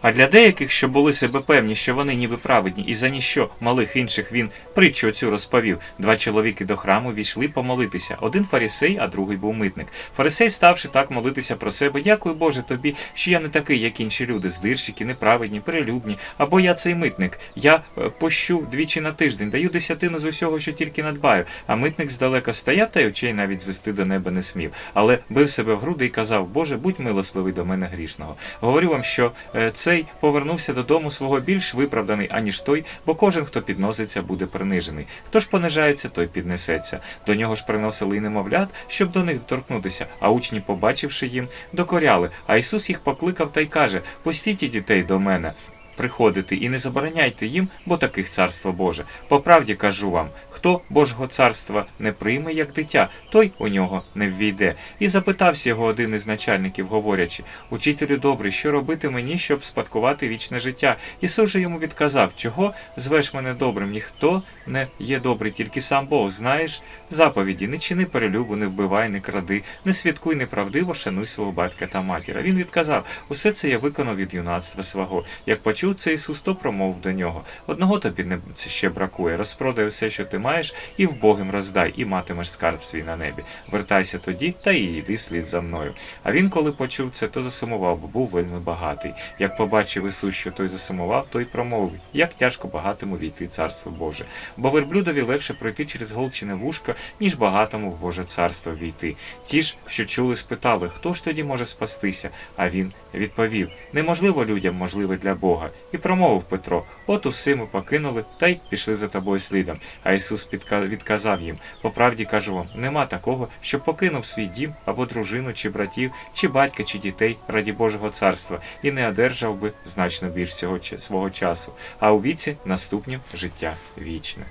А для деяких, що були себе певні, що вони ніби праведні, і за ніщо малих інших він притчу цю розповів. Два чоловіки до храму війшли помолитися. Один фарисей, а другий був митник. Фарисей, ставши так молитися про себе, дякую Боже тобі, що я не такий, як інші люди, здирщики, неправедні, перелюбні. Або я цей митник. Я е, пощу двічі на тиждень, даю десятину з усього, що тільки надбаю. А митник здалека стояв та й очей навіть звести до неба не смів. Але бив себе в груди і казав: Боже, будь милостливий до мене грішного. Говорю вам, що е, цей повернувся додому свого більш виправданий, аніж той, бо кожен, хто підноситься, буде принижений. Хто ж понижається, той піднесеться. До нього ж приносили і немовлят, щоб до них доторкнутися, а учні, побачивши їм, докоряли. А Ісус їх покликав та й каже: Пустіть дітей до мене. Приходити і не забороняйте їм, бо таких царство Боже. По правді кажу вам, хто Божого царства не прийме як дитя, той у нього не ввійде. І запитався його один із начальників, говорячи: Учителю добрий, що робити мені, щоб спадкувати вічне життя? Ісус же йому відказав, чого звеш мене добрим? Ніхто не є добрий, тільки сам Бог. Знаєш заповіді: не чини перелюбу, не вбивай, не кради, не святкуй неправдиво, шануй свого батька та матір. А він відказав: усе це я виконав від юнацтва свого. Як почув це Ісус, то промовив до нього: одного тобі не ще бракує. Розпродай усе, що ти маєш, і вбогим роздай, і матимеш скарб свій на небі. Вертайся тоді та і йди вслід за мною. А він, коли почув це, то засумував, бо був вельми багатий. Як побачив Ісус, що той засумував, то й промовив, як тяжко багатому війти царство Боже. Бо верблюдові легше пройти через голчине вушко, ніж багатому в Боже царство війти. Ті ж, що чули, спитали, хто ж тоді може спастися? А він відповів: неможливо людям, можливе для Бога. І промовив Петро: От уси ми покинули та й пішли за тобою слідом. А Ісус підка- відказав їм: По правді кажу вам, нема такого, що покинув свій дім або дружину, чи братів, чи батька, чи дітей раді Божого царства, і не одержав би значно більш цього свого часу, а у віці наступнім життя вічне.